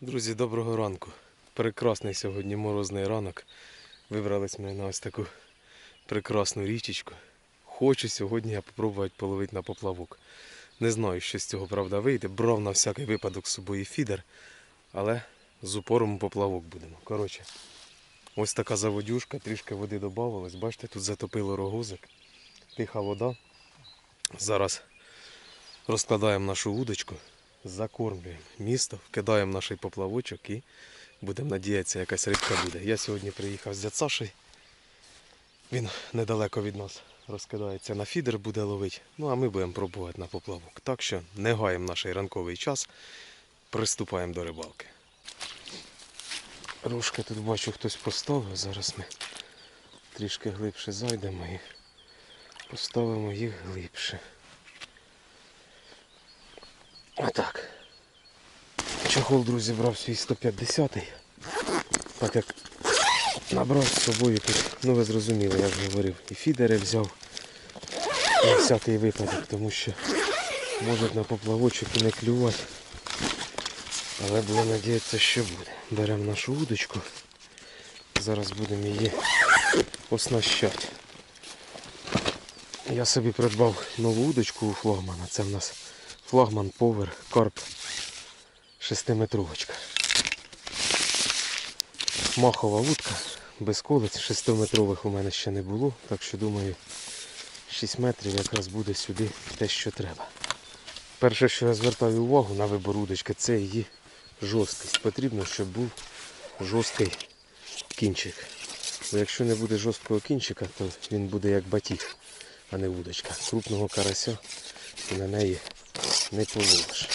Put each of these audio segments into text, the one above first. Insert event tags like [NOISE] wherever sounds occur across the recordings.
Друзі, доброго ранку. Прекрасний сьогодні морозний ранок. Вибрались ми на ось таку прекрасну річечку. Хочу сьогодні я попробувати половити на поплавок. Не знаю, що з цього правда вийде. Брав на всякий випадок з собою фідер, але з упором поплавок будемо. Коротше, ось така заводюшка, трішки води додавалось. Бачите, тут затопило рогозик. Тиха вода. Зараз розкладаємо нашу вудочку закормлюємо місто, вкидаємо наш поплавочок і будемо надіятися, якась рибка буде. Я сьогодні приїхав з Сашею. Він недалеко від нас розкидається на фідер, буде ловити. Ну а ми будемо пробувати на поплавок. Так що не гаємо наш ранковий час, приступаємо до рибалки. Рушки тут бачу хтось поставив. Зараз ми трішки глибше зайдемо і поставимо їх глибше. Отак. Чохол, друзі, брав свій 150-й. Так як набрав з собою ну ви зрозуміли, я вже говорив, і фідери взяв на всякий випадок, тому що можуть на поплавочок і не клювати. Але будемо надіятися, що буде. Беремо нашу удочку. Зараз будемо її оснащати. Я собі придбав нову удочку у флагмана. Це в нас флагман Power Carp 6-метровочка. Махова вудка, без колець, 6-метрових у мене ще не було, так що думаю 6 метрів якраз буде сюди те, що треба. Перше, що я звертаю увагу на вибор удочки, це її жорсткість. Потрібно, щоб був жорсткий кінчик. Бо якщо не буде жорсткого кінчика, то він буде як батіг, а не вудочка. Крупного карася і на неї не половиш.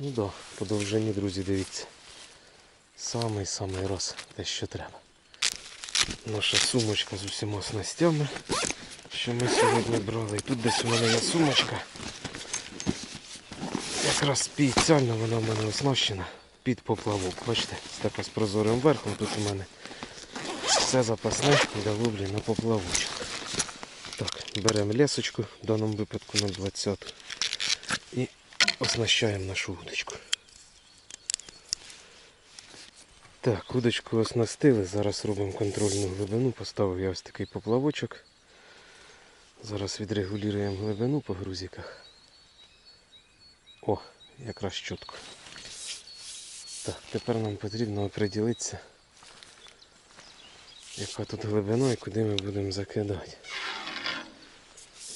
Ну да, по довжині, друзі, дивіться. Самий-самий раз те, що треба. Наша сумочка з усіма снастями, що ми сьогодні брали. І тут десь у мене є сумочка. Якраз спеціально вона в мене оснащена під поплавок. Бачите, така з прозорим верхом тут у мене все запасне для ловлі на поплавочок. Так, беремо лесочку, в даному випадку на 20 і оснащаємо нашу удочку. Так, удочку оснастили, зараз робимо контрольну глибину, поставив я ось такий поплавочок. Зараз відрегулюємо глибину по грузиках. О, якраз чітко. Так, тепер нам потрібно оприділитися, яка тут глибина і куди ми будемо закидати.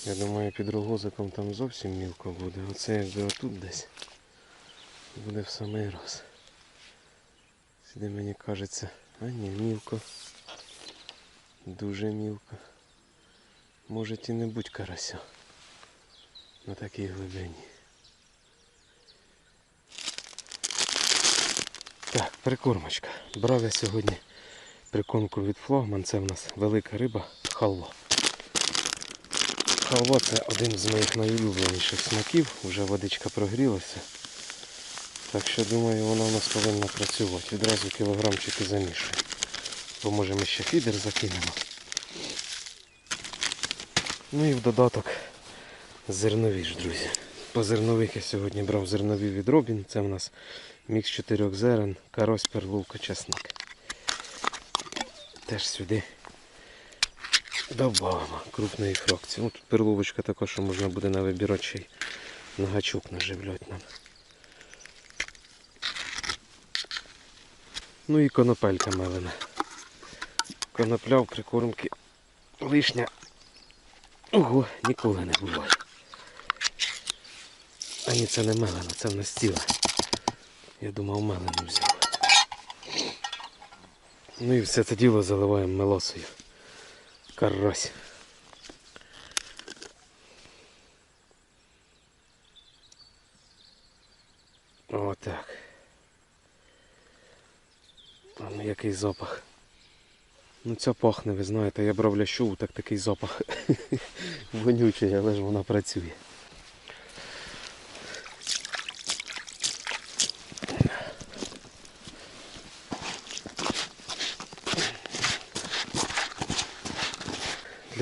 Я думаю, під рогозиком там зовсім мілко буде. Оце якби отут десь буде в самий раз. Сюди мені кажеться, а ні, мілко. Дуже мілко. Може і не будь карася на такій глибині. Так, прикормочка. Брав я сьогодні прикормку від флагман. Це в нас велика риба халва. Халва це один з моїх найулюбленіших смаків. Вже водичка прогрілася. Так що думаю вона у нас повинна працювати. Відразу кілограмчики замішуємо. Бо може ми ще фідер закинемо. Ну і в додаток зернові ж, друзі. По зернових я сьогодні брав зернові від Робін. Це в нас мікс чотирьох зерен, карось, перловка, часник. Теж сюди додамо крупної фракції. Ось тут перловочка така, що можна буде на вибірати ще й на гачок наживляти нам. Ну і конопелька мелена. Конопля в прикормки лишня. Ого, ніколи не буває. А ні, це не мелена, це в нас ціле. Я думав мелену взяв. Ну і все це діло заливаємо мелосою. Карась. Отак. А ну який запах. Ну ця пахне, ви знаєте, я брав лящову, так такий запах [LAUGHS] вонючий, але ж вона працює.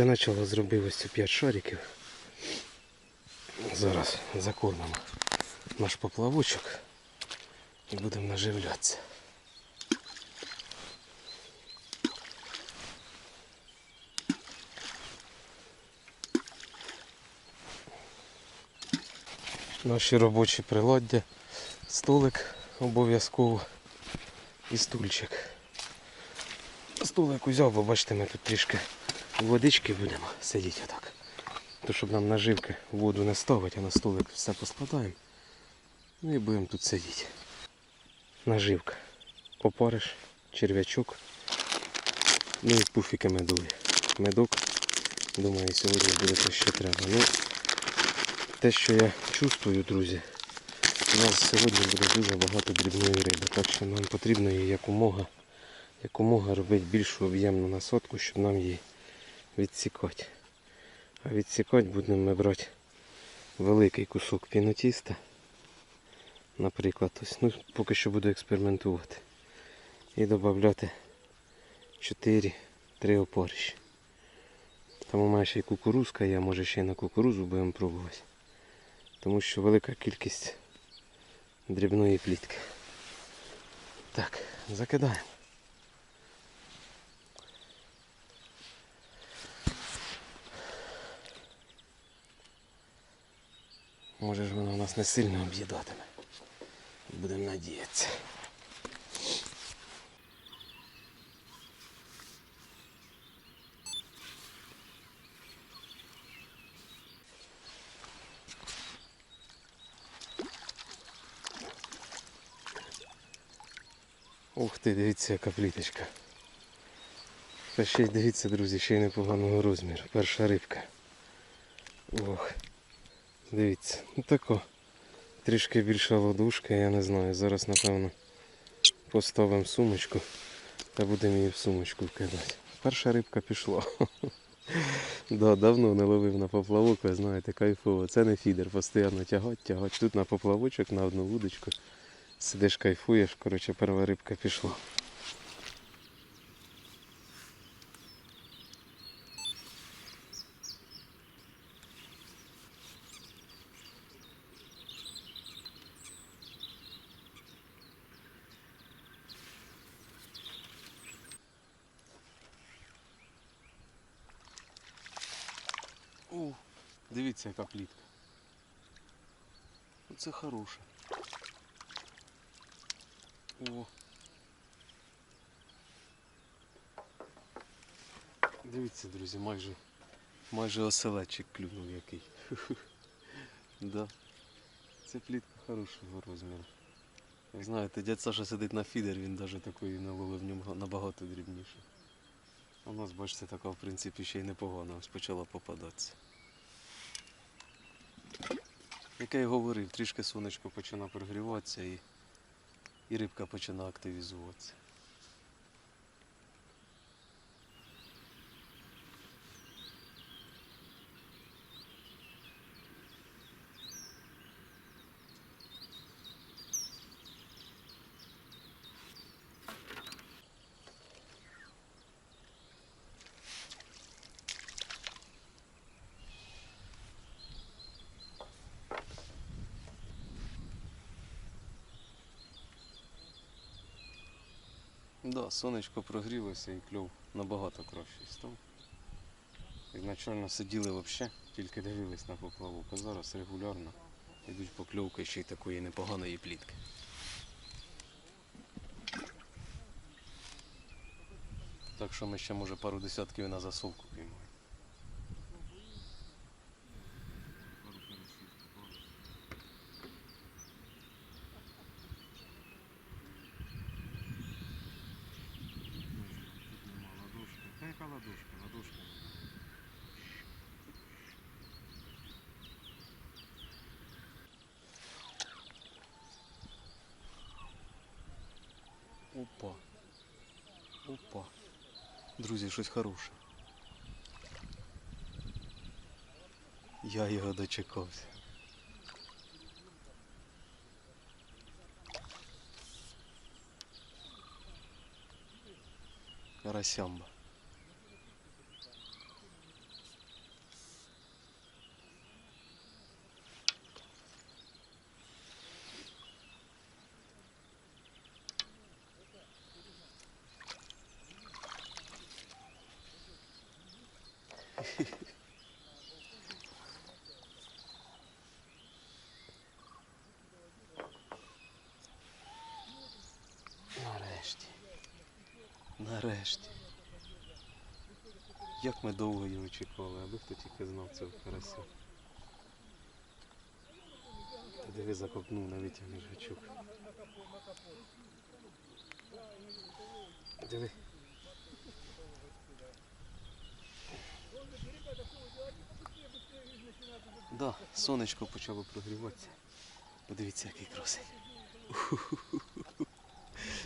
Для начала зробив ось ці 5 шариків. Зараз закормимо наш поплавочок і будемо наживлятися. Наші робочі приладдя, столик обов'язково і стульчик. Столик узяв, бо бачите, ми тут трішки водички будемо сидіти отак. То щоб нам наживки воду не ставити, а на столик все поскладаємо. Ну і будемо тут сидіти. Наживка. Опариш, черв'ячок. Ну і пуфіки медові. Медок. Думаю, сьогодні буде те, що треба. Ну, те, що я чувствую, друзі, у нас сьогодні буде дуже багато дрібної риби, так що нам потрібно її якомога, якомога робити більшу об'ємну насадку, щоб нам її відсікати. А відсікати будемо ми брати великий кусок пінотіста. Наприклад, ось, ну, поки що буду експериментувати. І додати 4-3 опорища. Там у мене ще й кукурузка є, може ще й на кукурузу будемо пробувати. Тому що велика кількість дрібної плітки. Так, закидаємо. Може ж вона нас не сильно об'їдатиме. Будемо надіятися. Ух ти, дивіться, яка пліточка. Та ще й дивіться, друзі, ще й непоганого розміру. Перша рибка. Ох. Дивіться. Ну тако. Трішки більша ладушка, я не знаю. Зараз напевно поставимо сумочку та будемо її в сумочку вкидати. Перша рибка пішла. [LAUGHS] Да, давно не ловив на поплавок, ви знаєте, кайфово. Це не фідер, постійно тягать, тягать. Тут на поплавочок, на одну вудочку. Сидиш, кайфуєш, коротше, перша рибка пішла. Дивіться, яка плітка. Це хороша. О. Дивіться, друзі, майже, майже оселечик клюнув який. [LAUGHS] да. Це плітка хорошого розміру. Як знаєте, дядь Саша сидить на фідер, він навіть такої наловив в ньому набагато дрібніше. У нас, бачите, така в принципі ще й непогана, ось почала попадатися. Як я і говорив, трішки сонечко починає прогріватися і, і рибка починає активізуватися. Да, сонечко прогрілося і кльов набагато кращий став. Ізначально сиділи взагалі, тільки дивились на поплавок, а зараз регулярно йдуть покльовки ще й такої непоганої плітки. Так що ми ще може пару десятків на засовку піймаємо. Яка ладошка, ладошка. Опа. Опа. Друзі, щось хороше. Я його дочекався. Карасямба. Нарешті. Як ми довго його чекали, аби хто тільки знав цього карася. Та диви закопнув на витягнув гачок. Диви. Да, сонечко почало прогріватися. Подивіться, який красень.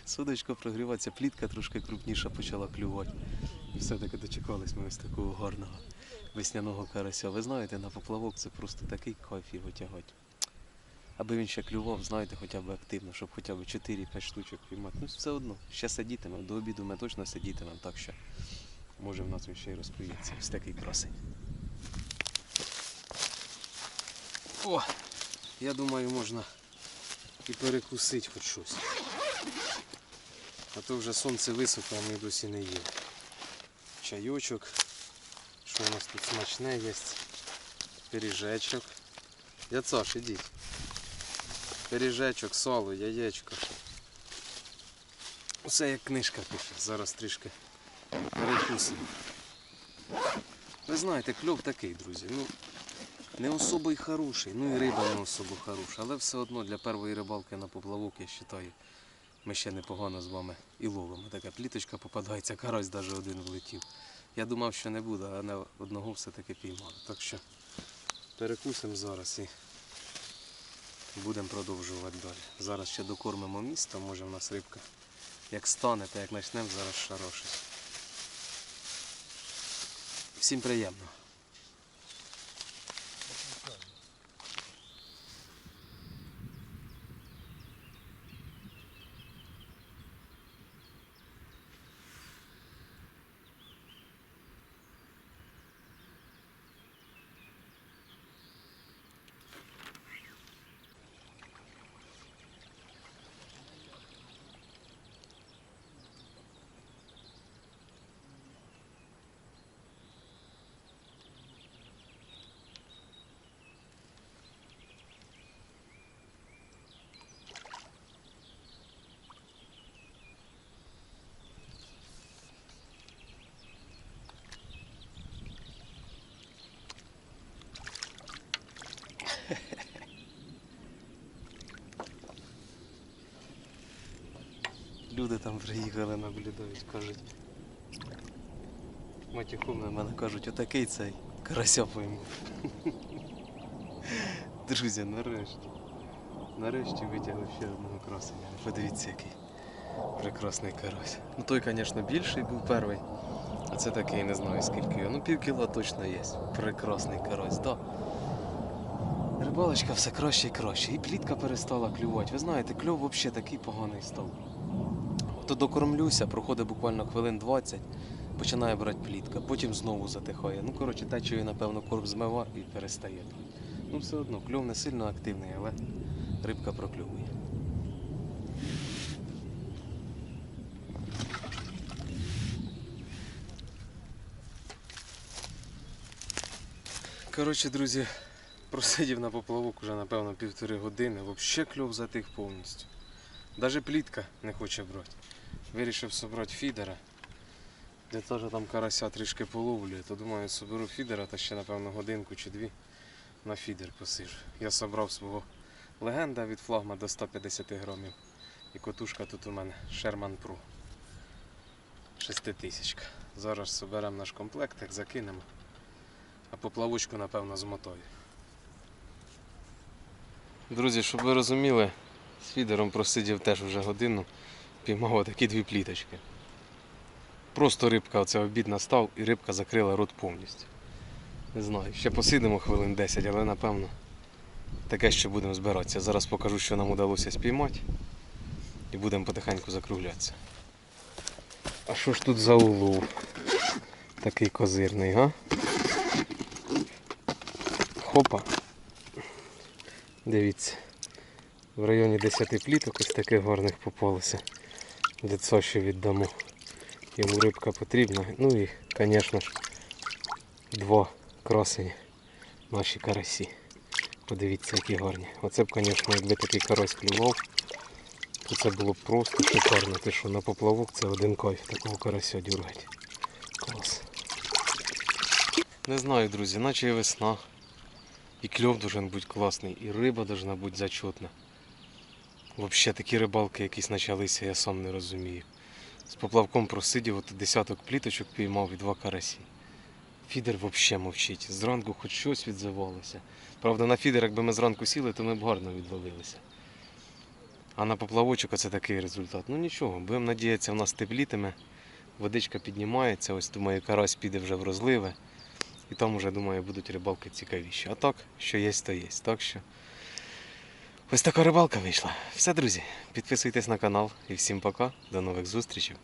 Сонечко прогріватися, плітка трошки крупніша почала клювати. І все-таки дочекались ми ось такого гарного весняного карася. Ви знаєте, на поплавок це просто такий кайф його тягати. Аби він ще клював, знаєте, хоча б активно, щоб хоча б 4-5 штучок піймати. Ну все одно, ще сидітимемо, до обіду ми точно сидітимемо, так що може в нас він ще й розповіться. Ось такий красень. О! Я думаю, можна і перекусити хоч щось. А то вже сонце високо, а ми досі не їли. Чайочок. Що у нас тут смачне є? Пиріжечок. Яцош, ідіть. Пиріжечок, сало, яєчко. Усе як книжка пише. Зараз трішки перекусимо. Ви знаєте, кльов такий, друзі. Ну, не особо й хороший, ну і риба не особо хороша. Але все одно для першої рибалки на поплавок, я вважаю, ми ще непогано з вами і ловимо. Така пліточка попадається, карась навіть один влетів. Я думав, що не буде, а на одного все-таки піймали. Так що перекусимо зараз і будемо продовжувати далі. Зараз ще докормимо місто, може в нас рибка. Як стане, та як почнемо зараз шарошить. Всім приємно. Люди там приїхали, наблюдають, кажуть. Матюхом на мене кажуть, отакий цей карася. [LAUGHS] Друзі, нарешті. Нарешті витягли ще одного красення. Подивіться, який прекрасний карась. Ну той, звісно, більший був перший. А це такий, не знаю скільки його. Ну пів кіла точно є. Прекрасний карась, да. Рибалочка все краще і краще. І плітка перестала клювати. Ви знаєте, кльов взагалі такий поганий став. То докормлюся, проходить буквально хвилин 20, починає брати плітка, потім знову затихає. Ну, коротше, течою, напевно, корм змива і перестає. Ну, все одно, кльов не сильно активний, але рибка прокльовує. Коротше, друзі, просидів на поплавок уже, напевно, півтори години. Взагалі кльов затих повністю. Навіть плітка не хоче брати. Вирішив собрати фідера. Того, що там карася трішки половлює, то думаю, соберу фідера та ще, напевно, годинку чи дві на фідер посижу. Я собрав свого легенда від флагма до 150 грамів. І котушка тут у мене Sherman Pro. Шеститисячка. Зараз соберемо наш комплектик, закинемо. А поплавочку, напевно, змотаю. Друзі, щоб ви розуміли, з фідером просидів теж вже годину, піймав такі дві пліточки. Просто рибка, оце обід настав і рибка закрила рот повністю. Не знаю, ще посидимо хвилин 10, але напевно таке ще будемо збиратися. Зараз покажу, що нам вдалося спіймати і будемо потихеньку закруглятися. А що ж тут за улов? Такий козирний, га? Хопа. Дивіться. В районі 10 пліток ось таких гарних попалося. Децо ще віддамо. Йому рибка потрібна. Ну і, звісно ж, Два красені наші карасі. Подивіться, які гарні. Оце б, звісно, якби такий карась клював, то це було б просто шикарно. Ти що на поплавок це один кайф такого карася дюргать. Клас. Не знаю, друзі, наче і весна. І кльов должен бути класний, і риба должна бути зачетна. Взагалі такі рибалки якісь почалися, я сам не розумію. З поплавком просидів, от десяток пліточок піймав і два карасі. Фідер взагалі мовчить. Зранку хоч щось відзивалося. Правда, на фідер, якби ми зранку сіли, то ми б гарно відловилися. А на поплавочок це такий результат. Ну нічого, будемо надіятися, в нас теплітиме, водичка піднімається, ось думаю, карась піде вже в розливе. І там вже, думаю, будуть рибалки цікавіші. А так, що є, то є. Так що ось така рибалка вийшла. Все, друзі, підписуйтесь на канал і всім пока. До нових зустрічей.